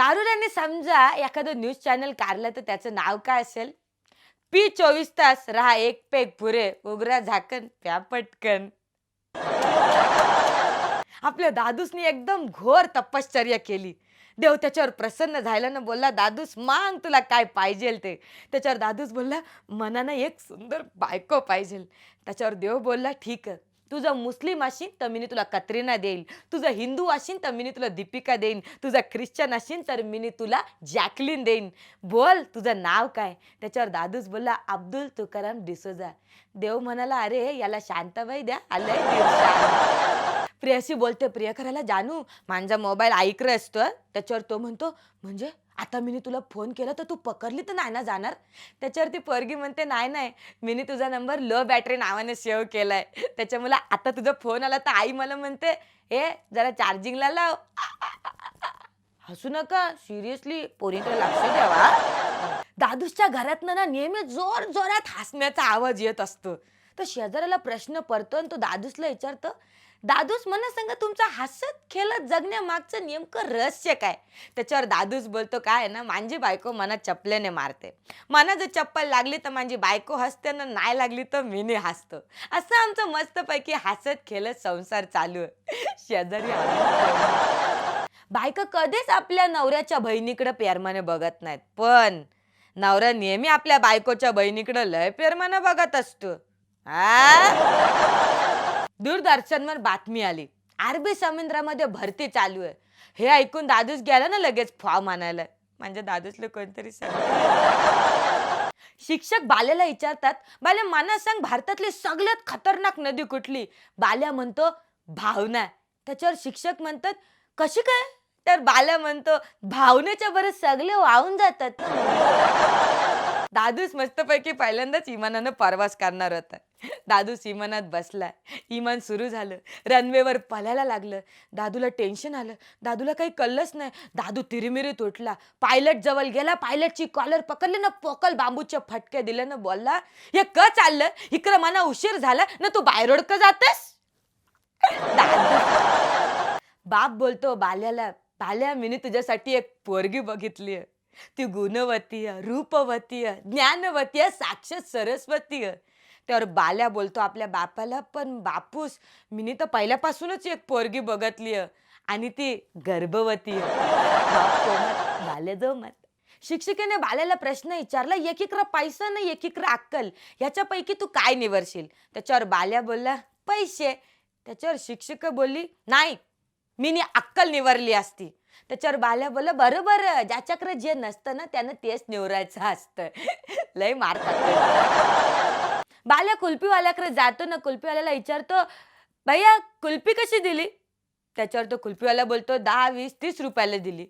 दारुड्याने समजा एखादं news channel काढलं तर त्याचं नाव काय असेल? पी चोवीस तास राहा एक पेक पुरे उगरा झाकण प्या पटकन. आपल्या दादूसनी एकदम घोर तपश्चर्या केली. देव त्याच्यावर प्रसन्न झाला ना बोलला दादूस मांग तुला काय पाहिजे ते. त्याच्यावर दादूस बोलला मनानं एक सुंदर बायको पाहिजे. त्याच्यावर देव बोलला ठीक आहे. तुझं मुस्लिम असीन तर मी तुला कतरिना देईल. तुझं हिंदू असीन तर मी तुला दीपिका देईन. तुझं ख्रिश्चन असीन तर मी तुला जॅकलिन देईन. बोल तुझं नाव काय? त्याच्यावर दादूस बोलला अब्दुल तुकाराम डिसोजा. देव म्हणाला अरे याला शांताबाई द्या आलंय प्रियाशी बोलते प्रियकराला जानू माझा मोबाईल ऐकलं असतो त्याच्यावर तो म्हणतो म्हणजे आता मी तुला फोन केला तर तू पकडली तर नाही ना जाणार? त्याच्यावरती पोरगी म्हणते नाही नाही मी तुझा नंबर लो बॅटरी नावाने सेव्ह केलाय. त्याच्यामुळे आता तुझा फोन आला तर आई मला म्हणते हे जरा चार्जिंगला लाव. हसू नका सिरियसली पोरीकडे लक्ष द्यावा दादूसच्या घरातनं ना नेहमी जोर जोरात हसण्याचा आवाज येत असतो. तर शेजाऱ्याला प्रश्न पडतो आणि तो दादूसला विचारतो दादूस मला सांगा तुमचा हसत खेळत जगण्यामागचं नेमकं रहस्य काय? त्याच्यावर दादूस बोलतो काय ना माझी बायको मना चपल्याने मारते. मना जर चप्पल लागली तर माझी बायको हसते ना नाही लागली तर मीने हसतो. असं आमचं मस्तपैकी हसत खेळत संसार चालू आहे. शेजारी हसून बायका कधीच आपल्या नवऱ्याच्या बहिणीकडे प्रेमाने बघत नाहीत. पण नवरा नेहमी आपल्या बायकोच्या बहिणीकडे लय प्रेमाने बघत असतो. आ? दूरदर्शनवर बातमी आली. अरबी समुद्रामध्ये भरती चालू आहे. हे ऐकून दादूस गेला ना लगेच फॉर्म आणायला म्हणजे दादूसले कोणतरी शिक्षक बाल्याला विचारतात बाल्या मला सांग भारतातली सगळ्यात खतरनाक नदी कुठली? बाल्या म्हणतो भावना. त्याच्यावर शिक्षक म्हणतात कशी काय? तर बाल्या म्हणतो भावनेच्या बरं सगळे वाहून जातात. दादूस मस्तपैकी पहिल्यांदाच इमानानं परवास करणार होता. दादूस इमानात बसला इमान सुरू झालं. रनवेवर पलायला लागलं. दादूला टेन्शन आलं. दादूला काही कळलंच नाही. दादू तिरमिरीत उठला पायलट जवळ गेला. पायलटची कॉलर पकडले ना पोकल बांबूच्या फटक्या दिले ना बोलला हे क चाललं? इकडं मला उशीर झाला. ना तू बायरोड का जातेस बाप बोलतो बाल्याला बाल्या मी तुझ्यासाठी एक पोरगी बघितली ती गुणवती रूपवतीय रूपवती ज्ञानवती साक्षात सरस्वती त्यावर बाल्या बोलतो आपल्या बापाला पण बापूस मी तर पहिल्यापासूनच एक पोरगी बघतली आणि ती गर्भवती आहे बाप शिक्षिकेने बाल्याला प्रश्न विचारला एकीकडं पैसा ना एकीकडं अक्कल. याच्यापैकी तू काय निवडशील? त्याच्यावर बाल्या बोलला पैसे. त्याच्यावर शिक्षिका बोलली नाही मीनी अक्कल निवरली असती. त्याच्यावर बाल्या बोलला बरोबर ज्याच्याकडे जे नसतं ना त्यानं तेच निवरायचं असतं. लय मारतात बाल्या कुल्फीवाल्याकडे जातो ना कुल्फीवाल्याला विचारतो भैया कुल्फी कशी दिली? त्याच्यावर तो कुल्फीवाला बोलतो दहा वीस तीस रुपयाला दिली.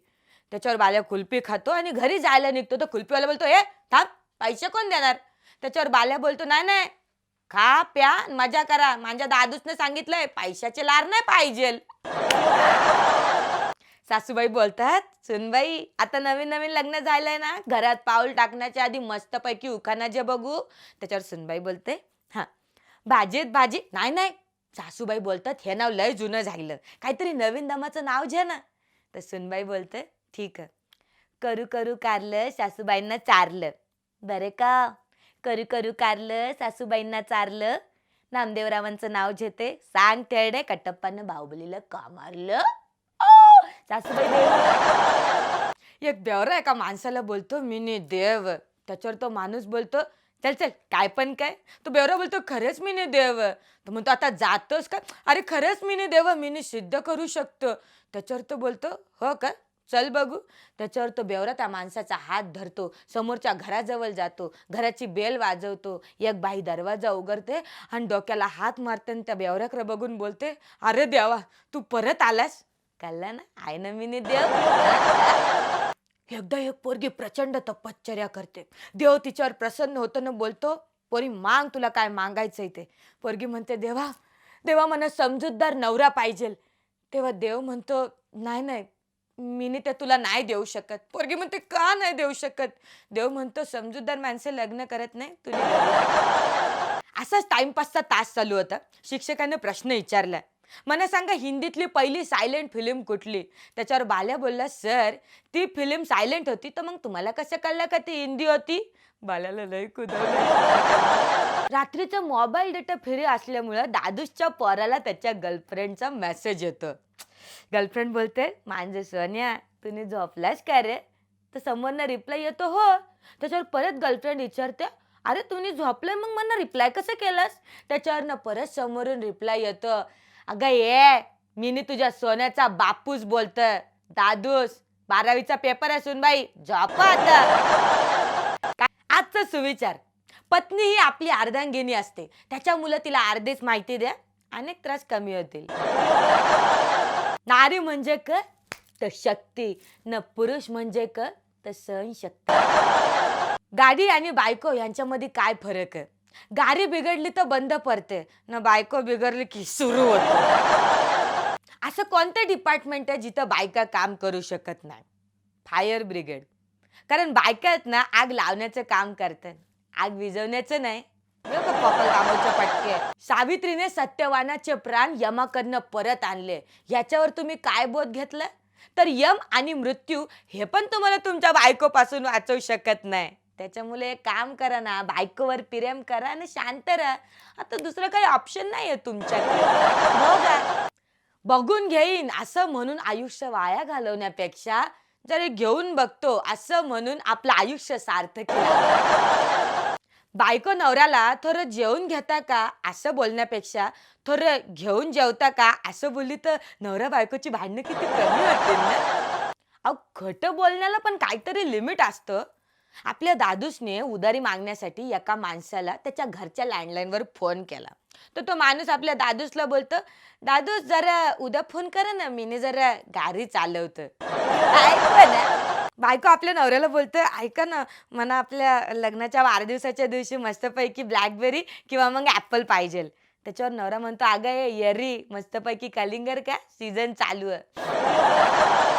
त्याच्यावर बाल्या कुल्फी खातो आणि घरी जायला निघतो. तर कुल्फीवाला बोलतो हे थांब पैसे कोण देणार? त्याच्यावर बाल्या बोलतो नाही नाही खा प्या मजा करा. माझ्या दादूसने सांगितलंय पैशाचे लार नाही पाहिजे सासूबाई बोलतात सुनबाई आता नवीन नवीन लग्न झालंय ना घरात पाऊल टाकण्याच्या आधी मस्तपैकी उखाणा जे बघू. त्याच्यावर सुनबाई बोलते हा भाजीत भाजी नाही नाही सासूबाई बोलतात हे नाव लय जुनं झालं काहीतरी नवीन दमाचं नाव घ्या ना. तर सुनबाई बोलते ठीक आहे. करू करू कारलं सासूबाईंना चारलं. बरं का? करू करू कारलं सासूबाईंना चारलं. नामदेवरावांचं नाव घेते सांग तेडे कटप्पानं बाहुबलीला का मारलं? सासूबाई देव. एक देवरा एका माणसाला बोलतो मी नी देव. त्याच्यावर तो माणूस बोलतो चल चल काय पण काय. तो बेवरा बोलतो खरंच मी नी देव. तो म्हणतो आता जातोस का? अरे खरंच मी नी देव मी नी सिद्ध करू शकतो. त्याच्यावर तो बोलतो हो का? चल बघू. त्याच्यावर तो बेवरा त्या माणसाचा हात धरतो समोरच्या घराजवळ जातो घराची बेल वाजवतो एक बाई दरवाजा उघडते आणि डोक्याला हात मारते आणि त्या बेवऱ्याकडे बघून बोलते अरे देवा तू परत आलास? कळलं ना आहे ना मी देव एकदा एक पोरगी प्रचंड तपश्चर्या करते. देव तिच्यावर प्रसन्न होतो ना बोलतो पोरी मांग तुला काय मागायचंय ते. पोरगी म्हणते देवा देवा मला समजूतदार नवरा पाहिजे. तेव्हा देव म्हणतो नाही नाही मीने ते तुला नाही देऊ शकत. पोरगी म्हणते का नाही देऊ शकत? देव म्हणतो समजूतदार माणसं लग्न करत नाही तुला असाच टाइमपासचा तास चालू होता. शिक्षकाने प्रश्न विचारला. मला सांगा हिंदीतली पहिली सायलेंट फिल्म कुठली? त्याच्यावर बाल्या बोलला सर ती फिल्म सायलेंट होती तर मग तुम्हाला कसं कळलं का ती हिंदी होती? बाल्याला लय कुदवलं. रात्रीचा मोबाईल डेटा फ्री असल्यामुळं दादूसच्या पोराला त्याच्या गर्लफ्रेंडचा मेसेज येतो. गर्लफ्रेंड बोलते मांजे सोन्या तुम्ही झोपलास का रे? तर समोरनं रिप्लाय येतो हो. त्याच्यावर परत गर्लफ्रेंड विचारते अरे तुम्ही झोपलंय? मग मला रिप्लाय कसं केलंस? त्याच्यावरनं परत समोरून रिप्लाय येतो अगं ये मीनी तुझ्या सोन्याचा बापूस बोलतोय. दादूस बारावीचा पेपर असून बाई झोपा आता. काय? आजचा सुविचार. पत्नी ही आपली अर्धांगिनी असते. त्याच्यामुळे तिला अर्धेच माहिती द्या अनेक त्रास कमी होतील. नारी म्हणजे क? तर शक्ती. न पुरुष म्हणजे क? तर सहनशक्ती. गाडी आणि बायको यांच्यामध्ये काय फरक आहे? गाडी बिघडली तर बंद पडते. न बायको बिघडली की सुरू होत. असं कोणतं डिपार्टमेंट आहे जिथं बायका काम करू शकत नाही? फायर ब्रिगेड कारण बायका आहेत ना आग लावण्याचं काम करतात. आग विजवण्याचं नाही. का पटके. सावित्रीने सत्यवानाचे प्राण यमाकडनं परत आणले. याच्यावर तुम्ही काय बोध घेतलं? तर यम आणि मृत्यू हे पण तुम्हाला तुमच्या बायकोपासून वाचवू शकत नाही. त्याच्यामुळे काम करा ना बायकोवर प्रेम करा आणि शांत राहा. आता दुसरं काही ऑप्शन नाहीये तुमच्याकडे. बघा. बघून घेईन. असं म्हणून आयुष्य वाया घालवण्यापेक्षा जरी घेऊन बघतो असं म्हणून आपलं आयुष्य सार्थक बायको नवऱ्याला थोडं जेवून घेता का असं बोलण्यापेक्षा थोडं घेऊन जेवता का असं बोलली तर नवरा बायकोची भांडणं किती कमी होतील ना? अहो खोटं बोलण्याला पण काहीतरी लिमिट असतं. आपल्या दादूसने उधारी मागण्यासाठी एका माणसाला त्याच्या घरच्या लँडलाईनवर फोन केला. तर तो माणूस आपल्या दादूसला बोलतो दादूस जरा उद्या फोन करा ना मीने जरा गाडी चालवतं ना बायको आपल्या नवऱ्याला बोलतं ऐका ना मला आपल्या लग्नाच्या वाढदिवसाच्या दिवशी मस्तपैकी ब्लॅकबेरी किंवा मग ॲपल पाहिजे त्याच्यावर नवरा म्हणतो अगं ये येरी मस्तपैकी कलिंगर का? सीझन चालू आहे.